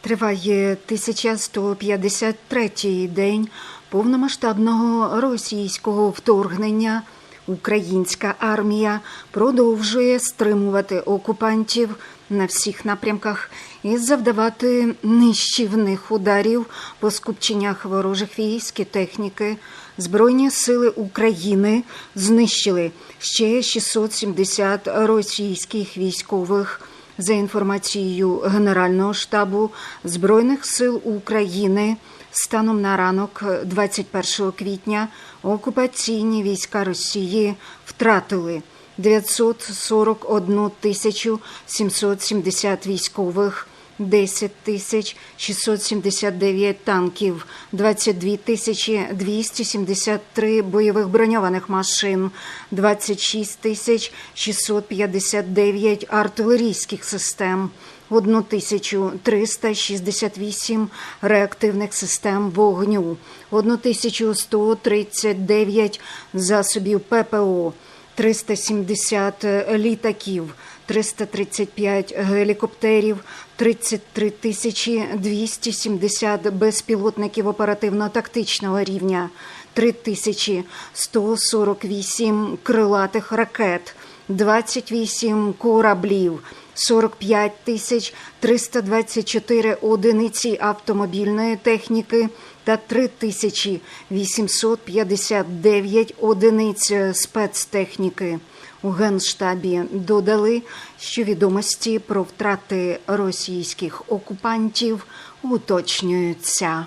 Триває 1153-й день повномасштабного російського вторгнення. Українська армія продовжує стримувати окупантів на всіх напрямках і завдавати нищівних ударів по скупченнях ворожих військ і техніки. Збройні сили України знищили ще 670 російських військових. За інформацією Генерального штабу Збройних сил України, станом на ранок 21 квітня окупаційні війська Росії втратили 941 тисячу 770 військових, 10 тисяч 679 танків, 22 тисячі 273 бойових броньованих машин, 26 тисяч 659 артилерійських систем, 1368 реактивних систем вогню, 1139 засобів ППО, 370 літаків, 335 гелікоптерів, 33 тисячі 270 безпілотників оперативно-тактичного рівня, 3148 крилатих ракет, 28 кораблів, 45 тисяч 324 одиниці автомобільної техніки та 3 тисячі 859 одиниць спецтехніки. У Генштабі додали, що відомості про втрати російських окупантів уточнюються.